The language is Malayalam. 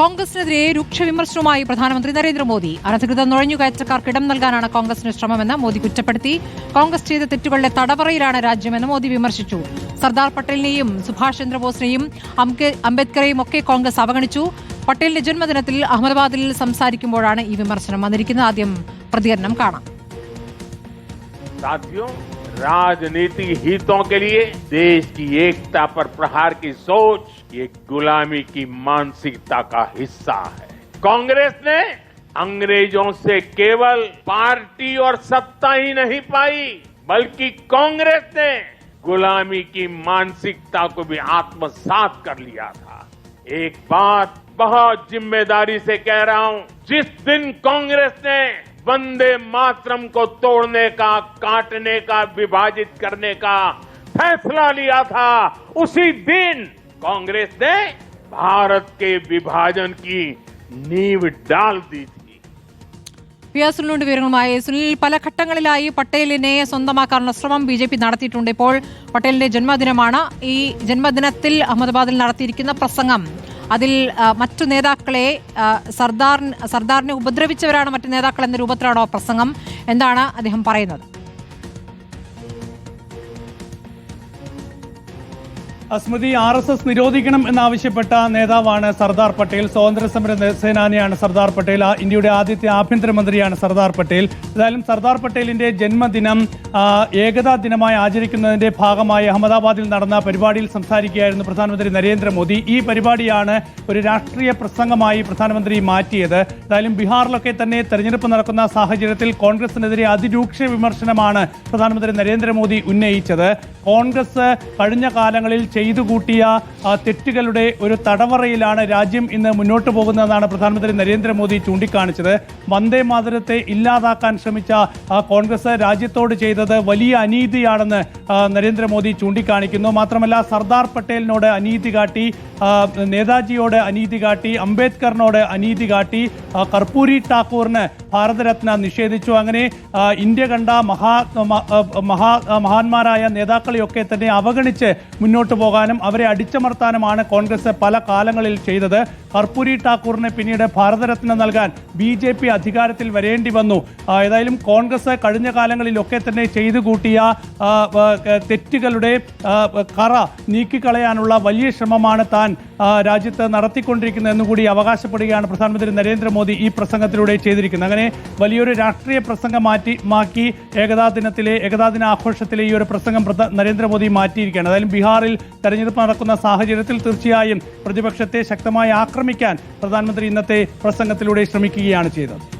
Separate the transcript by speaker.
Speaker 1: കോൺഗ്രസിനെതിരെ രൂക്ഷ വിമർശനവുമായി പ്രധാനമന്ത്രി നരേന്ദ്രമോദി. അനധികൃത നുഴഞ്ഞുകയറ്റക്കാർക്ക് ഇടം നൽകാനാണ് കോൺഗ്രസിന് ശ്രമമെന്ന് മോദി കുറ്റപ്പെടുത്തി. കോൺഗ്രസ് ചെയ്ത തെറ്റുകളുടെ തടവറയിലാണ് രാജ്യമെന്ന് മോദി വിമർശിച്ചു. സർദാർ പട്ടേലിനെയും സുഭാഷ് ചന്ദ്രബോസിനെയും അംബെ- അംബേദ്കറെയും ഒക്കെ കോൺഗ്രസ് അവഗണിച്ചു. പട്ടേലിന്റെ ജന്മദിനത്തിൽ അഹമ്മദാബാദിൽ സംസാരിക്കുമ്പോഴാണ് ഈ വിമർശനം വന്നിരിക്കുന്നത്. ആദ്യം പ്രതികരണം കാണാം.
Speaker 2: साथियों राजनीतिक हितों के लिए देश की एकता पर प्रहार की सोच ये गुलामी की मानसिकता का हिस्सा है। कांग्रेस ने अंग्रेज़ों से केवल पार्टी और सत्ता ही नहीं पाई, बल्कि कांग्रेस ने गुलामी की मानसिकता को भी आत्मसात कर लिया था। एक बात बहुत ज़िम्मेदारी से कह रहा हूँ, जिस दिन कांग्रेस ने वंदे मातरम को तोड़ने का काटने का विभाजित करने का फैसला लिया था उसी दिन कांग्रेस ने भारत के विभाजन की नींव डाल दी थी
Speaker 1: പി ആർ സുനിലുണ്ട് വിവരങ്ങളുമായി സുനിൽ പല ഘട്ടങ്ങളിലായി പട്ടേലിനെ സ്വന്തമാക്കാനുള്ള ശ്രമം ബി ജെ പി നടത്തിയിട്ടുണ്ട് ഇപ്പോൾ പട്ടേലിന്റെ ജന്മദിനമാണ് ഈ ജന്മദിനത്തിൽ അഹമ്മദാബാദിൽ നടത്തിയിരിക്കുന്ന പ്രസംഗം അതിൽ മറ്റു നേതാക്കളെ സർദാർ സർദാറിനെ ഉപദ്രവിച്ചവരാണ് മറ്റു നേതാക്കൾ എന്ന രൂപത്തിലാണോ പ്രസംഗം? എന്താണ് അദ്ദേഹം പറയുന്നത്?
Speaker 3: സ്മൃതി ആർ എസ് എസ് നിരോധിക്കണം എന്നാവശ്യപ്പെട്ട നേതാവാണ് സർദാർ പട്ടേൽ. സ്വാതന്ത്ര്യ സമര സേനാനിയാണ് സർദാർ പട്ടേൽ. ഇന്ത്യയുടെ ആദ്യത്തെ ആഭ്യന്തരമന്ത്രിയാണ് സർദാർ പട്ടേൽ. ഏതായാലും സർദാർ പട്ടേലിന്റെ ജന്മദിനം ഏകതാ ദിനമായി ആചരിക്കുന്നതിന്റെ ഭാഗമായി അഹമ്മദാബാദിൽ നടന്ന പരിപാടിയിൽ സംസാരിക്കുകയായിരുന്നു പ്രധാനമന്ത്രി നരേന്ദ്രമോദി. ഈ പരിപാടിയാണ് ഒരു രാഷ്ട്രീയ പ്രസംഗമായി പ്രധാനമന്ത്രി മാറ്റിയത്. ഏതായാലും ബീഹാറിലൊക്കെ തന്നെ തെരഞ്ഞെടുപ്പ് നടക്കുന്ന സാഹചര്യത്തിൽ കോൺഗ്രസിനെതിരെ അതിരൂക്ഷ വിമർശനമാണ് പ്രധാനമന്ത്രി നരേന്ദ്രമോദി ഉന്നയിച്ചത്. കോൺഗ്രസ് കഴിഞ്ഞ കാലങ്ങളിൽ ചെയ്തു കൂട്ടിയ തെറ്റുകളുടെ ഒരു തടവറയിലാണ് രാജ്യം ഇന്ന് മുന്നോട്ട് പോകുന്നതെന്നാണ് പ്രധാനമന്ത്രി നരേന്ദ്രമോദി ചൂണ്ടിക്കാണിച്ചത്. വന്ദേ മാതരത്തെ ഇല്ലാതാക്കാൻ ശ്രമിച്ച കോൺഗ്രസ് രാജ്യത്തോട് ചെയ്തത് വലിയ അനീതിയാണെന്ന് നരേന്ദ്രമോദി ചൂണ്ടിക്കാണിക്കുന്നു. മാത്രമല്ല സർദാർ പട്ടേലിനോട് അനീതി കാട്ടി നേതാജിയോട് അനീതി കാട്ടി അംബേദ്കറിനോട് അനീതി കാട്ടി കർപ്പൂരി ഠാക്കൂറിന് ഭാരതരത്ന നിഷേധിച്ചു. അങ്ങനെ ഇന്ത്യ കണ്ട മഹാ മഹാ മഹാന്മാരായ നേതാക്കളെയൊക്കെ തന്നെ അവഗണിച്ച് മുന്നോട്ട് പോകാനും അവരെ അടിച്ചമർത്താനുമാണ് കോൺഗ്രസ് പല കാലങ്ങളിൽ ചെയ്തത്. കർപ്പൂരി ഠാക്കൂറിന് പിന്നീട് ഭാരതരത്ന നൽകാൻ ബി ജെ പി അധികാരത്തിൽ വരേണ്ടി വന്നു. ഏതായാലും കോൺഗ്രസ് കഴിഞ്ഞ കാലങ്ങളിലൊക്കെ തന്നെ ചെയ്തു കൂട്ടിയ തെറ്റുകളുടെ കറ നീക്കിക്കളയാനുള്ള വലിയ ശ്രമമാണ് താൻ രാജ്യത്ത് നടത്തിക്കൊണ്ടിരിക്കുന്നത് എന്നുകൂടി അവകാശപ്പെടുകയാണ് പ്രധാനമന്ത്രി നരേന്ദ്രമോദി ഈ പ്രസംഗത്തിലൂടെ ചെയ്തിരിക്കുന്നത്. അങ്ങനെ വലിയൊരു രാഷ്ട്രീയ പ്രസംഗം മാറ്റി മാക്കി ഏകതാ ദിനത്തിലെ ഏകതാ ദിന ആഘോഷത്തിലെ ഈ ഒരു പ്രസംഗം നരേന്ദ്രമോദി മാറ്റിയിരിക്കുകയാണ്. അതായത് ബീഹാറിൽ തെരഞ്ഞെടുപ്പ് നടക്കുന്ന സാഹചര്യത്തിൽ തീർച്ചയായും പ്രതിപക്ഷത്തെ ശക്തമായി ആക്രമിക്കാൻ പ്രധാനമന്ത്രി ഇന്നത്തെ പ്രസംഗത്തിലൂടെ ശ്രമിക്കുകയാണ് ചെയ്തത്.